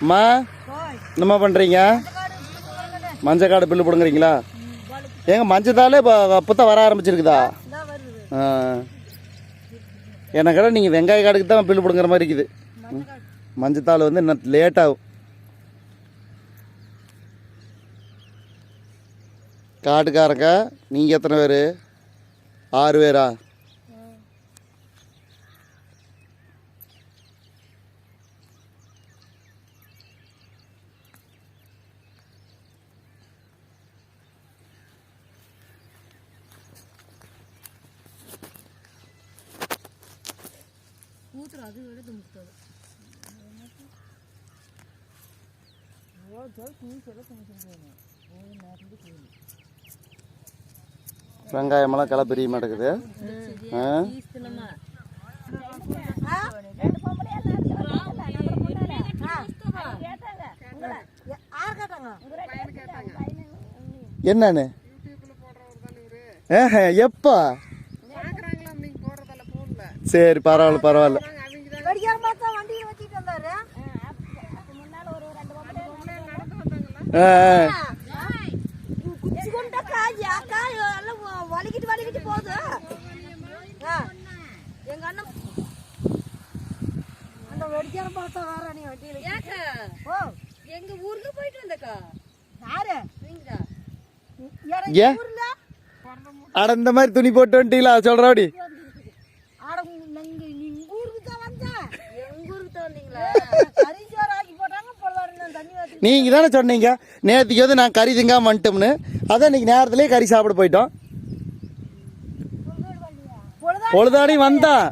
அம்மா என்னம்மா பண்ணுறீங்க மஞ்சள் காடு பில்லு பிடுங்குறீங்களா? ஏங்க மஞ்சத்தாலே இப்போ இப்போ தான் வர ஆரம்பிச்சிருக்குதா? ஆ. எனக்கட நீங்கள் வெங்காய காடுக்கு தான் பில்லு பிடுங்குற மாதிரி இருக்குது. ம். மஞ்சத்தாள் வந்து இன்னும் லேட் ஆகும். காட்டுக்காரங்க நீங்கள் எத்தனை பேர்? ஆறு பேரா? ಅದು ಹೇಳಿ ತುಂಬುತ್ತದೆ வெங்காயமெல்லாம் களை பெரிய மாட்டேங்குது ஆ என்னன்னு ஏஹ எப்போ சரி பரவாயில்ல பரவாயில்ல வலிக்கிட்டு வலிக்கிட்டு போகுது. எங்க அண்ணன் அந்த வெடிக்கார பார்த்தா வேற நீ வண்டியில் ஓ. எங்க ஊருக்கு போயிட்டு வந்தக்கா. யாரு? ஏன்? ஊர்ல? அட இந்த மாதிரி துணி போட்டு வந்துட்டீங்களா சொல்கிறபடி ஆட நீங்க நீங்க ஊருக்கு தான் வந்தேன் எங்க ஊருக்கு தான் வந்தீங்களா கறி சோறு ஆக்கி போட்டாங்க பொல்லாரு தண்ணி ஊற்றி நீங்கள் தானே சொன்னீங்க? நேற்றுக்கு வந்து நான் கறி திங்காமல் வந்துட்டோம்னு. அதான் இன்னைக்கு நேரத்துலேயே கறி சாப்பிட போயிட்டோம். பொழுதா பொழுதாடி வந்தான்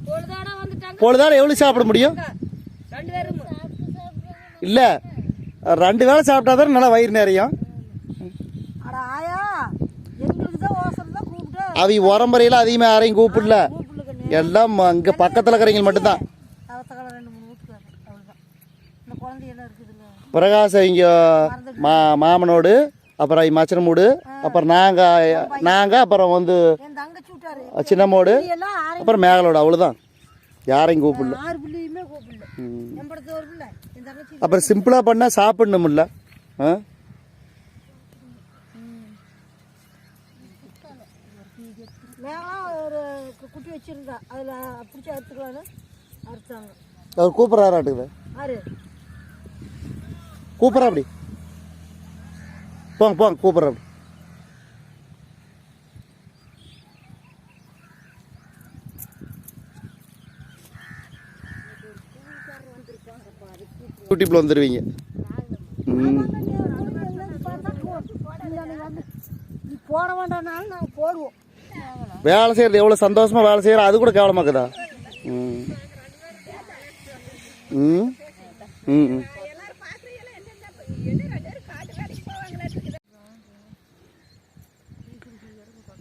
பொழுதாடி எவ்வளோ சாப்பிட முடியும்? இல்லை. ரெண்டு வேளை சாப்பிட்டா தான் நல்லா வயிறு நிறையும். அட ஆயா அவி உரம்பரையில் அதிகமாக யாரையும் கூப்பிடல. எல்லாம் அங்கே பக்கத்தில் இருக்கிறவங்க மட்டும்தான் தவத்தக்கால ரெண்டு மூணு வீட்டுக்காரு அவ்வளோதான் இந்த குழந்தையெல்லாம் இருக்குதுல்ல பிரகாசம் இங்கே மா மாமனோடு அப்புறம் மச்சனமூடு அப்புறம் நாங்கள் நாங்கள் அப்புறம் வந்து சின்னமோடு அப்புறம் மேகலோடு அவ்வளோதான் யாரையும் கூப்பிடல. அப்புறம் சிம்பிளாக பண்ணால் சாப்பிடணும்ல ஆ? குட்டி வச்சிருந்தா. அதில் பிடிச்சி அறுத்துக்கலான்னு அறுத்தாங்க. அவர் கூப்பிட்றாராட்டுக்குது ஆறு கூப்பிட்றா அப்படி. போங்க போங்க கூப்பிட்றா அப்படி. யூடியூப்ல வந்துடுவீங்க வேலை செய்கிறது எவ்வளோ சந்தோஷமாக வேலை செய்கிறோம் அது கூட கேவலமாக்குதா? ம் ம். ம் ம்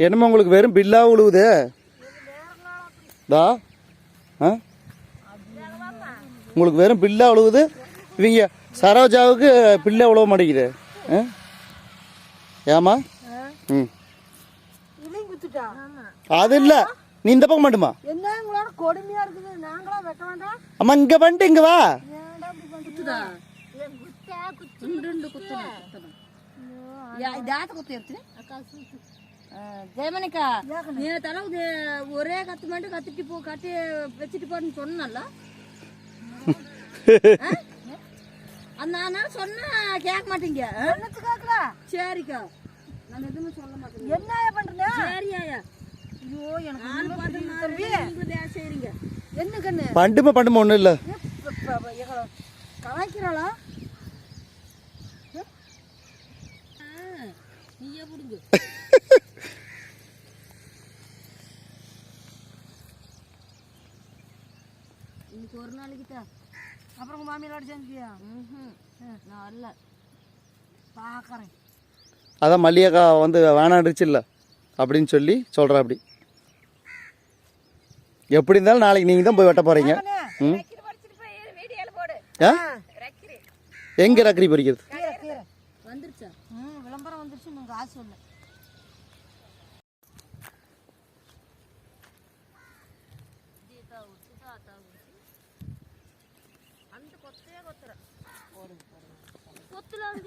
என்னம்மா உங்களுக்கு வெறும் பில்லாக உழுவுது? தா? ஆ? உங்களுக்கு வெறும் பில்லா உழுவுது? இவங்க சரோஜாவுக்கு பில்லே உழவ மாட்டேங்குது. ஆ? ஏமா ம். அது இல்லை. நீ இந்த பக்கம் மட்டுமா? அம்மா இங்கே வந்துட்டு இங்கே வா. ஏன்டா ஜெயமணிக்கா நீ தளவு ஒரே கத்து மட்டும் கத்துட்டு போ கட்டி வச்சுட்டு போன்னு சொன்னல அந்த அதனால சொன்னா கேட்க மாட்டீங்க. சரிக்கா. நான் எதுவுமே சொல்ல மாட்டேன் என்ன பண்றீங்க? சரியா ஐயோ எனக்கு ஆள் பார்த்து மாதிரி செய்றீங்க. என்ன கண்ணு பண்டுமா பண்டுமா ஒன்றும் இல்லை. கலாய்க்கிறாளா? ஒரு நாளைக்கு தான் அப்புறம் உங்கள் மாமியாரோட சேர்ந்துக்கியா நான் வரல. பார்க்குறேன் அதான் மல்லிகைக்கா வந்து வேணாண்டுச்சு இல்லை அப்படின்னு சொல்லி சொல்கிறா அப்படி. எப்படி இருந்தாலும் நாளைக்கு நீங்கள் தான் போய் வெட்ட போகிறீங்க ம்? ஆ? எங்கே ரக்கரி பறிக்கிறது? வந்துருச்சா? ம் விளம்பரம் வந்துருச்சு நீங்கள் காசு இல்லை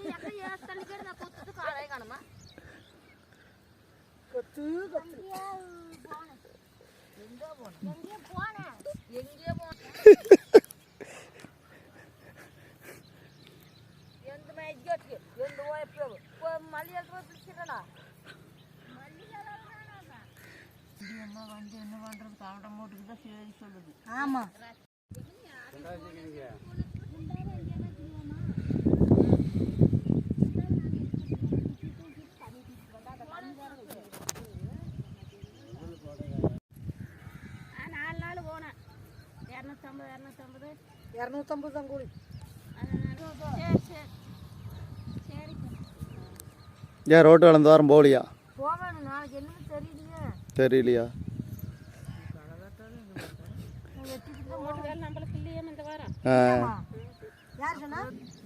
ఎక్కడ చేస్తానికి నా కొత్తు కారాయి కనమా కొత్తు కొత్తు எங்கே போனேன் எங்கே போனேன் எங்கே போனேன் என்ன பண்றது காவட்டம் போட்டுக்கு தான் சொல்லுது ஆமா இரநூத்தம்பது. தான் கூலி. சரி சரி சரி ஏன் ரோட்டு வளர்ந்து வாரம் போகலையா? தெரியலையே.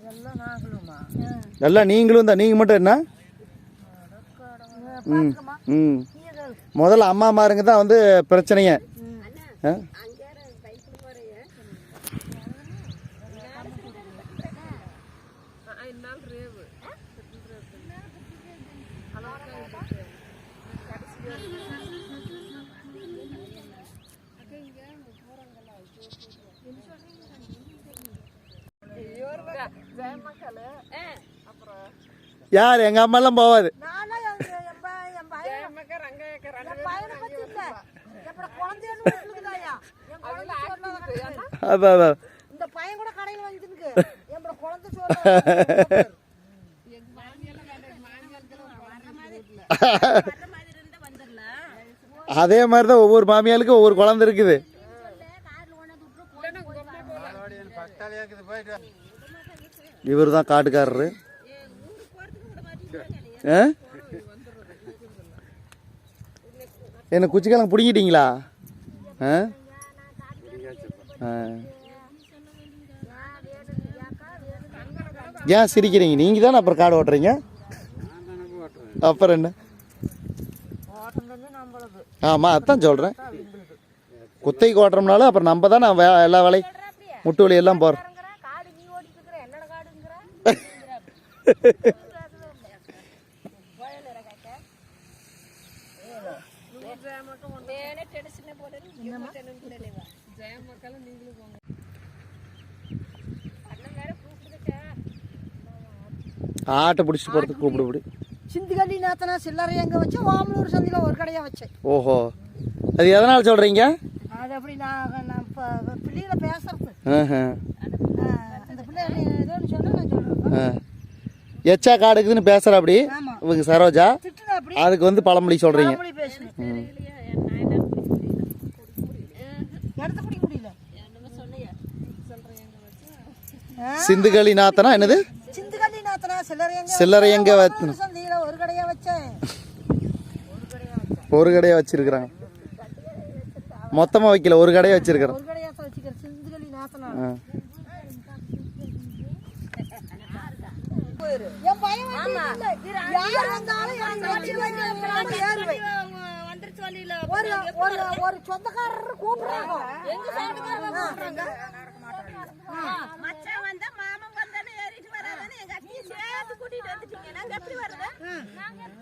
எல்லாம் நாங்களுமா எல்லாம் நீங்களும் தான். நீங்கள் மட்டும் என்ன? ம். ம். முதல்ல அம்மா மாருங்க தான் வந்து பிரச்சனையே ஆ? யார் எங்கள் அம்மாலாம் போவாது நானா என் என் பையன் என் பையன் என் பையனை பத்தி இல்ல எப்பட குழந்தைன்னு இருக்குதாயா என் குழந்தை சொல்லாத அதான் அதான் இந்த பையன் கூட கடையில் வாங்கி தின்னுக்கு என் குழந்தை சொல்ல அதே மாதிரி தான் ஒவ்வொரு மாமியாளுக்கும் ஒவ்வொரு குழந்தை இருக்குது. இவர் தான் காட்டுக்காரரு? என்ன குச்சிக்கெல்லாம் பிடிங்கிட்டீங்களா? ஆ? ஆ. ஏன் சிரிக்கிறீங்க? நீங்கள் தானே அப்புறம் காடு ஓட்டுறீங்க? அப்புறம் என்ன? ஆமாம் அதான் சொல்கிறேன் குத்தைக்கு ஓட்டுறோம்னாலும் அப்புறம் நம்ம தான் வே எல்லா வேலையும் முட்டு வலி எல்லாம் போகிறோம் ஆட்டை பிடிச்சிட்டு போகிறதுக்கு கூப்பிடுபடி சிந்துகல்லி நேத்தனா சில்லறை எங்க வச்சேன் ஓமலூர் சந்தையில் ஒரு கடையாக வச்சேன். ஓஹோ. அது எதனால் சொல்கிறீங்க அது அப்படி நான் நான் இப்போ பிள்ளைகளை பேசுறது. அந்த பிள்ளை ஏதோன்னு சொன்னா நான் சொல்கிறேன். எச்சா காடுக்குதுன்னு பேசுகிற அப்படி. இவங்க சரோஜா. அதுக்கு வந்து பழமொழி சொல்கிறீங்க அப்படி பேசுனேன் இடத்த பிடிக்க முடியல ஆ? சிந்துகளி நாத்தனா என்னது சில்லறை எங்க ஒரு கடையாக வச்சேன் ஒரு கடையை வச்சிருக்கிறாங்க. மொத்தமாக வைக்கல ஒரு கடையை வச்சிருக்கிறோம். ஒரு கடையாக தான்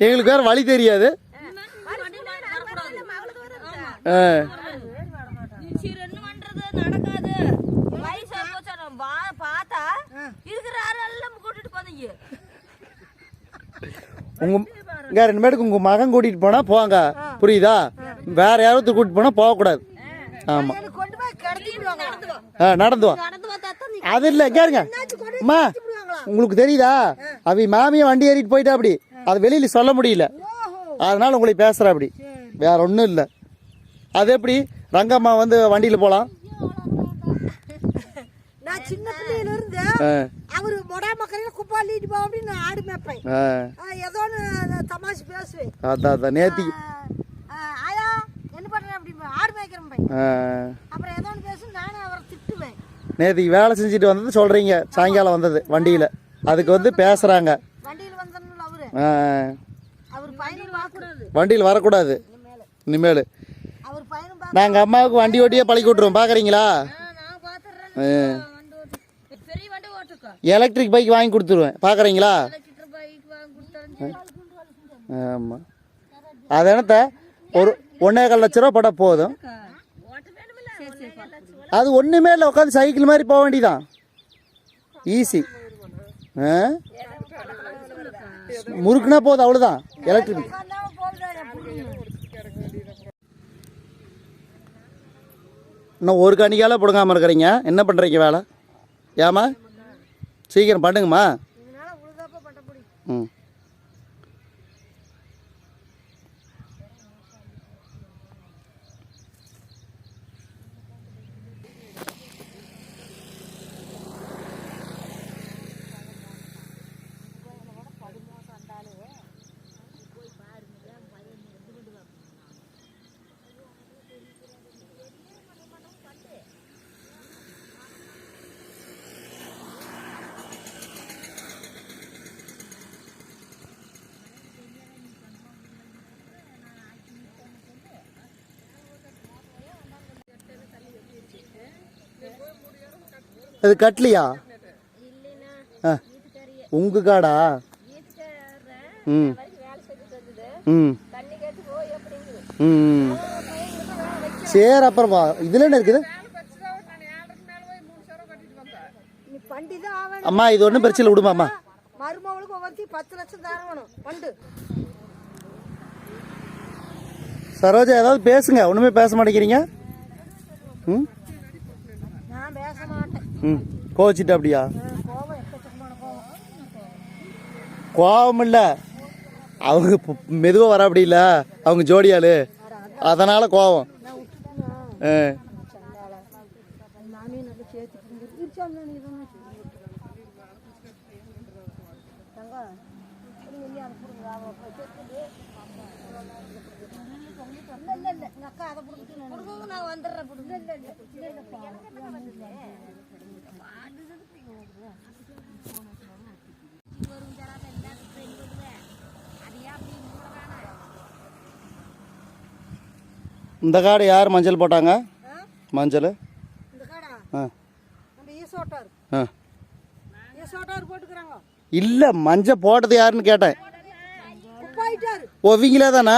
எங்களுக்கு கூட்டிட்டு வழி உங்கள் உங்க ரெண்டு பேருக்கு உங்கள் மகன் கூட்டிகிட்டு போனால் போங்க புரியுதா? வேற யாராவது கூட்டிட்டு போனால் போகக்கூடாது. ஆமாம் ஆமா. ஆ நடந்து அது இல்லை கேருங்க அம்மா உங்களுக்கு தெரியுதா? அவ மாமியை வண்டி ஏறிட்டு போயிட்டா அப்படி. அது வெளியில் சொல்ல முடியல. அதனால உங்களை பேசுகிறேன் அப்படி. வேற ஒன்றும் இல்லை. அது எப்படி? ரங்கம்மா வந்து வண்டியில் போகலாம் நான் சின்ன பிள்ளையில இருந்து ஆ. அவரு மொடா மக்களையும் குப்பாலிட்டு போ அப்படின்னு நான் ஆடு மேப்பேன் ஏதோ ஒன்று தமாஷ் பேசுவேன். அதான் அதான். நேத்தி. ஆ, ஆ, ஆயா என்ன பண்றேன் அப்படின்னு ஆடு மேய்க்கிறேன் பையன் ஆ. அப்புறம் ஏதோ ஒன்று பேசும் நானும் அவரை திட்டுவேன். நேத்திக்கு வேலை செஞ்சுட்டு வந்தது சொல்கிறீங்க சாயங்காலம் வந்தது வண்டியில். அதுக்கு வந்து பேசுகிறாங்க வண்டியில் வரக்கூடாது. இனிமேல். நாங்கள் அம்மாவுக்கு வண்டி ஓட்டியே பழக்கி விட்ருவோம் பார்க்குறீங்களா நான் பாத்துறேன். ஆ. பெரிய வண்டி வண்டி ஓட்டுக்கோ. எலக்ட்ரிக் பைக் வாங்கி கொடுத்துருவேன். பார்க்குறீங்களா ஆமாம் அது என்னத்த? ஒரு ஒன்றே கால் லட்ச ரூபா படம் போதும். அது ஒன்றுமே இல்லை. உட்காந்து சைக்கிள் மாதிரி போக வேண்டியதான் ஈஸி ஆ? முறுக்குனா போதும் அவ்வளோதான் எலக்ட்ரிக். இன்னும் ஒரு கணிக்கால பிடுங்காமல் இருக்கிறீங்க. என்ன பண்ணுறீங்க வேலை? ஏமா சீக்கிரம் பண்ணுங்கம்மா ம். இது கட்லியா? ஆ. உங்கள் காடா? ம். ம். ம் சரி அப்புறம் வா. இதில் என்ன இருக்குது? அம்மா இது ஒன்றும் பிரச்சனை இல்லை விடுமா அம்மா? மருமகளுக்கு ஒவ்வொருத்தி பத்து லட்சம் தரணும் பண்டு. சரோஜா ஏதாவது பேசுங்க. ஒன்றுமே பேச மாட்டேங்கிறீங்க. ம்? ம். கோச்சிட்டு அப்படியா? கோவம் கோவம் இல்லை அவங்க மெதுவாக வர அப்படி இல்லை. அவங்க ஜோடியாளு. அதனால் கோவம். நான் இல்லை இல்லை இல்லை. எங்கள் அக்கா அதை வந்துடுறேன் கொடுங்க இல்லை இல்லை இல்லை. இந்த காடு யார் மஞ்சள் போட்டாங்க? மஞ்சள். இந்த காடா? ஆ. ஆ. இல்லை மஞ்சள் போட்டது யாருன்னு கேட்டேன். ஒவிங்களே தானே?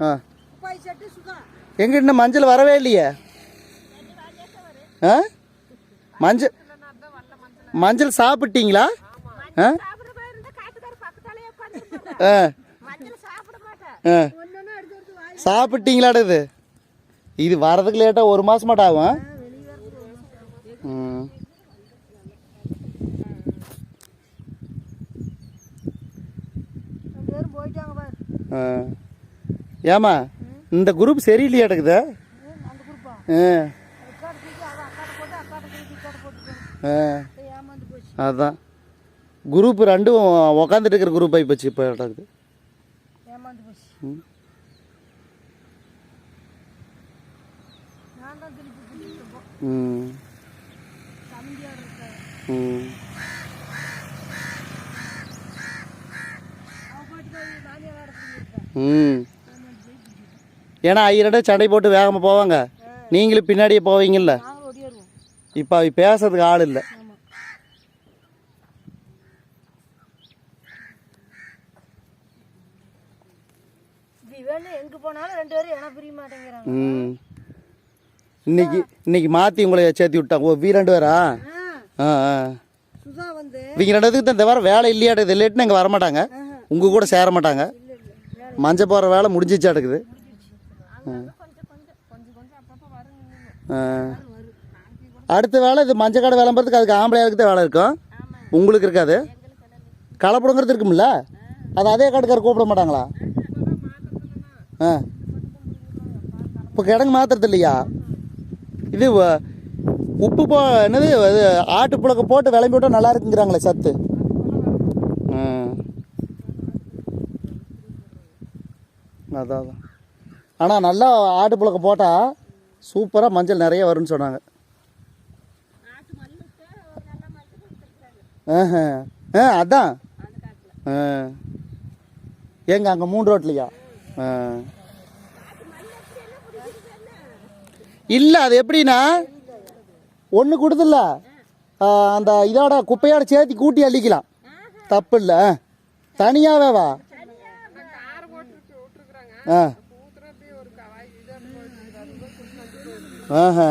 ஆ குப்பாய் செட்டு சுதா எங்க இன்னும் மஞ்சள் வரவே இல்லையே? ஆ? மஞ்சள். மஞ்சள் சாப்பிட்டீங்களா? ஆ ஆ. மஞ்சள் சாப்பிட மாட்டேன். ஆ ஒன்று எடுத்து எடுத்து வாய் சாப்பிட்டீங்களாட இது? இது வரதுக்கு லேட்டாக ஒரு மாசமாட்ட ஆகும் ம். ரெண்டு பேரும் போயிட்டாங்க பாரு ஆ. ஏம்மா இந்த குரூப் ஏமாந்து போச்சு அதான். குரூப் ரெண்டும் உக்காந்துட்டு இருக்கிற குரூப் ஆகி போச்சு இப்போ இருக்குது ஏமாந்து போச்சு ம். நான் தான் திருப்பி கூட்டிட்டு போ ம் தம்பியார் இருக்காரு ம் அவன் போயிட்டு போய் நானே வேற பண்ணியிருக்கேன் ம். ஏன்னா ஐயரோட சண்டை போட்டு வேகமாக போவாங்க. நீங்களும் பின்னாடியே போவீங்கல்ல? இப்போ அவ பேசுறதுக்கு ஆள் இல்லை. எங்கே போனாலும் ரெண்டு பேரும் இடம் பிரிய மாட்டேங்கிறாங்க. ம். இன்னைக்கு இன்னைக்கு மாற்றி உங்களை சேர்த்து விட்டாங்க. ஓ வீ ரெண்டு பேரா? ஆ. ஆ ஆ. சுதா வந்து இவங்க ரெண்டு பேருக்கு தான் இந்த வாரம் வேலை இல்லையாட்டுது இல்லைட்டுன்னு இங்கே வரமாட்டாங்க. உங்கள் கூட சேர மாட்டாங்க. இல்லை இல்லை மஞ்சள் போகிற வேலை முடிஞ்சிச்சாட்டுக்குது ஆ. அடுத்த வேலை இது மஞ்சள் கடை விளம்பரத்துக்கு அதுக்கு ஆம்பளையாளுக்கு தான் வேலை இருக்கும். உங்களுக்கு இருக்காது? களை பிடுங்கிறது இருக்கும்ல? அது அதே கடைக்கார கூப்பிட மாட்டாங்களா? ஆ. இப்போ கிடங்கு மாத்துறது இல்லையா? இது வ- உப்பு போ என்னது அது ஆட்டு புழக்க போட்டு விளம்பி விட்டால் நல்லா இருக்குங்கிறாங்களே சத்து. ஆ. அதான். அதான் ஆனால் நல்லா ஆட்டு புழக்க போட்டால் சூப்பராக மஞ்சள் நிறைய வரும்னு சொன்னாங்க. ஆஹா. ஆ அதான். ஆ. எங்க அங்கே மூணு ரோட்லையா? ஆ. இல்லை அது எப்படின்னா ஒன்று கொடுத்துல அந்த இதோட குப்பையோட சேர்த்து கூட்டி அள்ளிக்கலாம். தப்பு இல்லை தனியாகவே வா ஆ. ஆஹா.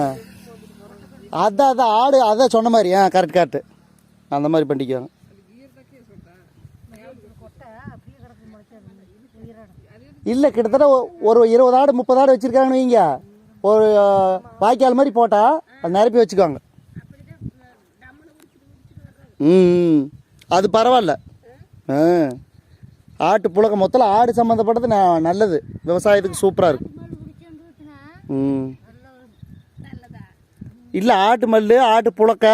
அதான் அதான் ஆடு அதான் சொன்ன மாதிரி. ஆ கரெக்ட் கரெக்ட் அந்த மாதிரி பண்ணிக்கோங்க இல்லை கிட்டத்தட்ட ஒரு இருபது ஆடு முப்பது ஆடு வச்சுருக்காங்கன்னு வைங்க. ஒரு வாய்க்கால் மாதிரி போட்டால் அது நிரப்பி வச்சுக்கோங்க ம் அது பரவாயில்ல. ஆ. ஆட்டு புழக்கம் மொத்தம் ஆடு சம்மந்தப்பட்டது நல்லது. விவசாயத்துக்கு சூப்பராக இருக்கும் ம். இல்லை ஆட்டு மல்லு ஆட்டு புழக்க.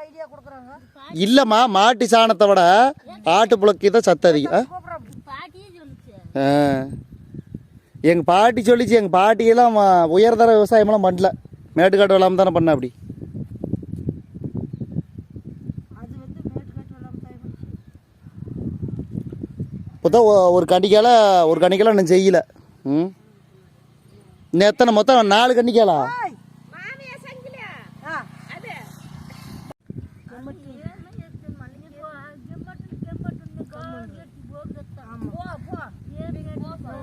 ஐடியா கொடுக்குறாங்க இல்லைம்மா மாட்டு சாணத்தை விட ஆட்டு புழக்கி தான் சத்து அதிகம் ஆ? பாட்டியே சொல்லுச்சு ஆ எங்கள் பாட்டி சொல்லிச்சு எங்கள் பாட்டியெல்லாம் உயர்தர விவசாயமெல்லாம் பண்ணல. மேட்டுக்காட்டு இல்லாமல் தானே பண்ண அப்படி. இப்போ தான் ஒரு கண்டிக்கால ஒரு கண்டிக்கால நான் செய்யல. ம்? இன்னும் எத்தனை மொத்தம்? நாலு கண்டிக்காலா ஆ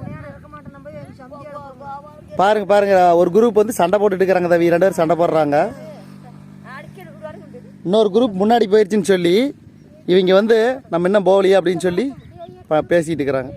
நேரம் இருக்க மாட்டேன் நம்ம எங்க சந்தியா பாருங்க பாருங்க. ஒரு குரூப் வந்து சண்டை போட்டுட்டு இருக்கிறாங்க தவி ரெண்டு பேரும் சண்டை போடுறாங்க. இன்னொரு குரூப் முன்னாடி போயிடுச்சுன்னு சொல்லி இவங்க வந்து நம்ம இன்னும் போகலையே அப்படின்னு சொல்லி ப- பேசிட்டு இருக்கிறாங்க.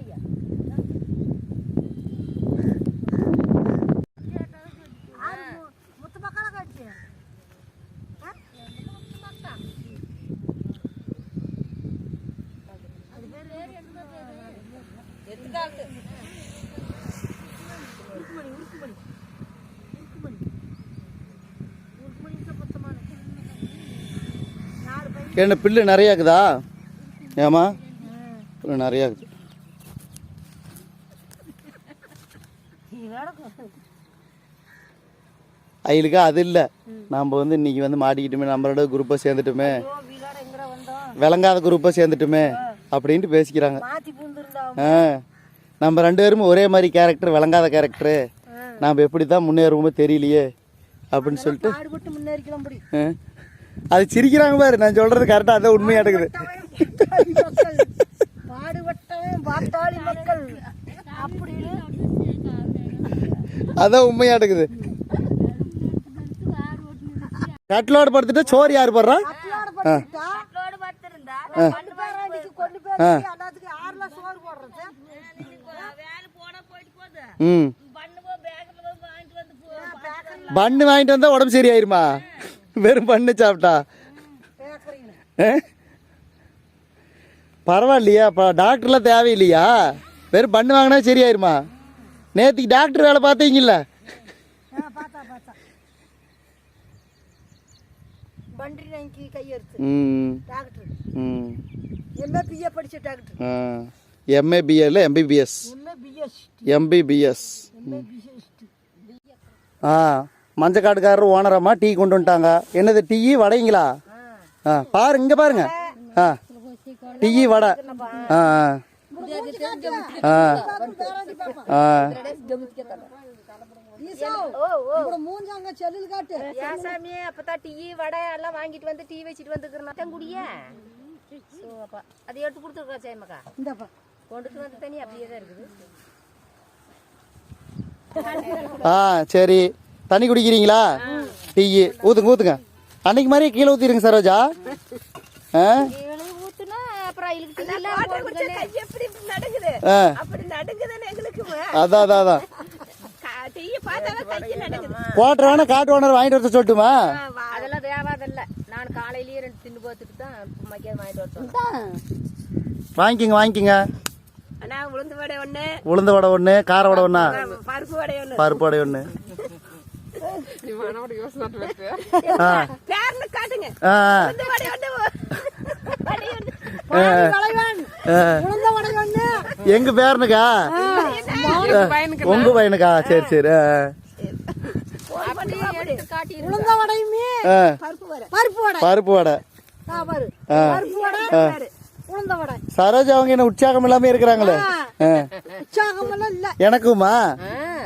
என்ன பில்லு நிறையா இருக்குதா ஏமா பில்லு நிறையா இருக்குது அயிலுக்கு அது இல்லை. நாம் வந்து இன்னைக்கு வந்து மாட்டிக்கிட்டுமே நம்மளோட குரூப்பை சேர்ந்துட்டுமே. விளங்காத குரூப்பை சேர்ந்துட்டுமே அப்படின்ட்டு பேசிக்கிறாங்க. ஆ. நம்ம ரெண்டு பேரும் ஒரே மாதிரி கேரக்டர் விளங்காத கேரக்டரு நாம் எப்படி தான் முன்னேறுவோமோ தெரியலையே. அப்படின்னு சொல்லிட்டு அது சிரிக்கிறாங்க பாரு நான் சொல்றது கரெக்டாக அதான் உண்மையாக இருக்குது அதான் உண்மையாக இருக்குது கட்லோடு படுத்துட்டு சோறு யார் போடுறா? ம். பண்ணு வாங்கிட்டு வந்து உடம்பு சரியாயிருமா? வெறும் பண்ணு சாப்பிட்டா? பரவாயில்லையா அப்போ டாக்டர்லாம் தேவையில்லையா? வெறும் பண்ணு வாங்கினா சரியாயிருமா? நேற்றுக்கு டாக்டர் வேலை பார்த்தீங்கல்ல? எம்ஏ பிஏ படிச்ச டாக்டர் எம்ஏ பிஎல்ல எம்பிபிஎஸ் எம்பிபிஎஸ் ஆ. மஞ்சக்காட்டுக்காரர் ஓனரம்மா டீ கொண்டு வந்துட்டாங்க. என்னது டீ வடைங்களா? ஆ பாருங்க இங்கே பாருங்க. ஆ டீ வடை. ஆ ஆ. ஆ ஆ. மூஞ்சாங்க செல்லில் காட்டு. ஏன் சாமி அப்பதான் டீ வடை எல்லாம் வாங்கிட்டு வந்து டீ வச்சுட்டு வந்துக்கிறேன் குடிய. அப்பா அதை எடுத்து கொடுத்துருக்கா சேமக்கா? இந்தப்பா. கொண்டுட்டு வந்து தண்ணி அப்படியே தான் இருக்குது. ஆ சரி. தண்ணி குடிக்கிறீங்களா? டீ ஊற்றுங்க ஊற்றுங்க அன்னைக்கு மாதிரி கீழே ஊற்றிடுங்க சரோஜா. ஆ? அதான் அதான் அதான். வேணா காட்டு ஓனர் வாங்கிட்டு வர சொல்லட்டுமா? அதெல்லாம் தேவாதில்ல நான் காலையிலேயே ரெண்டு தின்னு பார்த்துட்டு தான் மக்கியம் வாங்கிட்டு வரட்டும் வாங்கிக்கோங்க வாங்கிக்கோங்க. அண்ணா உளுந்து வடை ஒண்ணு. உளுந்த வடை ஒன்று கார வடை ஒன்றா பருப்பு வடை ஒண்ணு. பருப்பு வடை ஒன்று எங்க பேரனுக்கா? உங்க பையனுக்கா சரி சரி. பருப்பு வடை. சரோஜா அவங்க என்ன உற்சாகம் இல்லாம இருக்கிறாங்களே? எனக்குமா?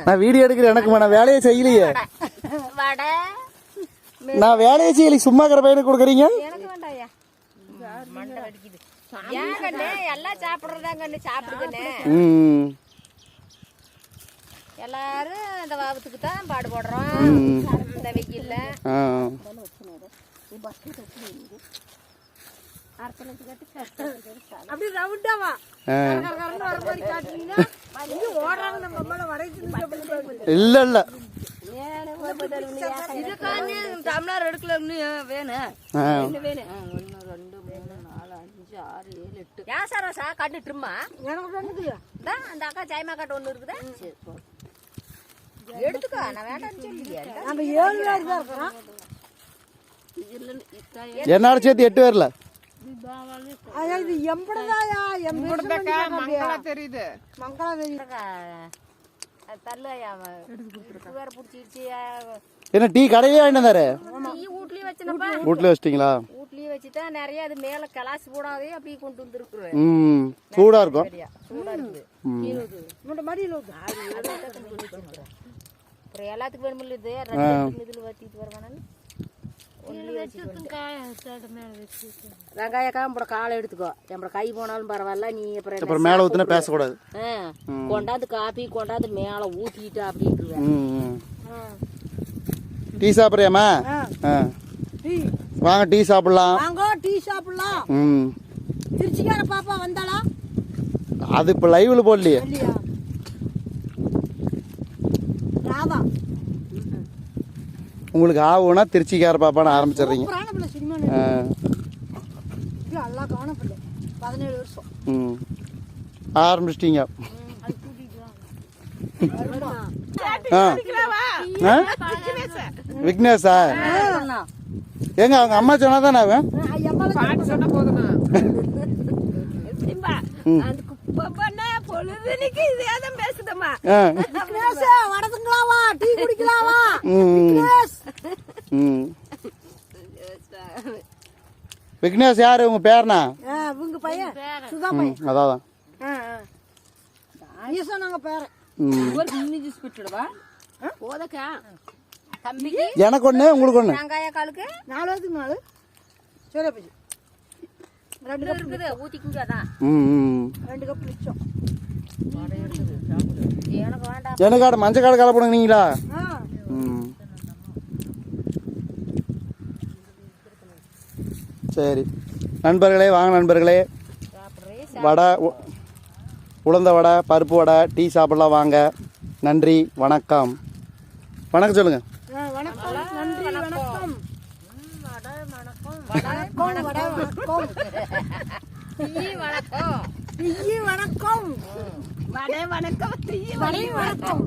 நான் வீடியோ எடுக்கிறேன் எனக்கு நான் வேலையை செய்யலையே. நான் வேலையை செய்யலை சும்மா இருக்கிற பையனுக்கு கொடுக்குறீங்க? எனக்கு வேண்டாம்யா மண்டை வலிக்குது ஏன் கண்ணு? எல்லாம் சாப்பிட்றதா கண்ணு ம். எல்லாரும் இந்த வாபத்துக்கு தான் பாடுபடுறோம் இந்த வெயில்ல. அப்படி ரவுண்டாவா இல்லை இல்லை. இதுக்காண்டி டம்ளர் எடுக்கலன்னு வேணும் வேணும் ஒன்று ரெண்டு மூணு நாலு அஞ்சு ஆறு ஏழு எட்டு ஏன் சார் சா கண்டுட்டுருமா எனக்கு அந்த அக்கா ஜாய்மா காட்டு ஒன்று இருக்குதா சரி. எடுத்துக்கோ நான் வேண்டாம்னு சொல்லியே நம்ம ஏழு பேர் தான் இருக்கிறோம் என்னோட சேர்த்து எட்டு பேர்ல இது எம்படதாயா எம்படதாக்கா மங்களா தெரியுது. மங்களா தெரியுது. என்ன டீ கடையிலே வாங்கிட்டு வந்தாரு? டீ வீட்லயே வச்சிட்டிங்களா? வீட்லயே வச்சுதான் நிறைய அது மேல கிளாஸ் போடாதே அப்படியே கொண்டு வந்துருக்குறேன் ம் சூடாக இருக்கும். சூடா இருக்குது. ஊத்து அப்புறம் எல்லாத்துக்கும் வேணுமில்ல இது? ரெண்டு இதுல வத்திட்டு வருவானு வெங்காயக்கா நம்மளோட காலை எடுத்துக்கோ. நம்மளோட கை போனாலும் பரவாயில்ல நீ அப்புறம் அப்புறம் மேலே ஊற்றினா பேசக்கூடாது. கொண்டாந்து காப்பி கொண்டாந்து மேல ம் ம். டீ சாப்பிட்றியாம்மா? வாங்க டீ சாப்பிட்லாம். வாங்க டீ சாப்பிடலாம். ம். திருச்சிக்கார பாப்பா வந்தாளா? அது இப்போ லைவில் போடலையே. இல்லையா? ராதா உங்களுக்கு ஆகுனா திருச்சிக்கார பாப்பான்னு ஆரம்பிச்சிடுறீங்க. ம். ஆரம்பிச்சிட்டீங்க. ஆ. ஆ? விக்னேஷா? ஏங்க அவங்க அம்மா சொன்னா தானே அவன் பேசுதம்மா ஆ. வடதுங்களாவா டீ குடிக்கலாவா? விக்னேஷ் யார்? உங்க பேர்னா? இவங்க பையன். சுதா பையன். அதான் ஒரு மினி ஜூஸ் போட்டுடுவா. போதக்கா. தம்பிக்கு எனக்கு ஒன்று உங்களுக்கு ஒன்று வெங்காய காலுக்கு? நாலு பேத்துக்கு நாலு. சரி பஜி. ரெண்டு கப் இருக்குது ஊத்திக்குங்க அதான். ம் ம் ரெண்டு கப் மிச்சம். எனக்கு வேண்டாம். எனக்கு மஞ்சள் காடு கலப்படுங்களா ஆ ம் சரி. நண்பர்களே வாங்க நண்பர்களே. வடை உ- உளுந்த வடை பருப்பு வடை டீ சாப்பிடலாம் வாங்க. நன்றி வணக்கம். வணக்கம் சொல்லுங்க. ஆ, வணக்கம். நன்றி வணக்கம். வணக்கம் வடை வணக்கம். டீ வணக்கம். டீ வணக்கம். வடை வணக்கம் தீய வடை வணக்கம்.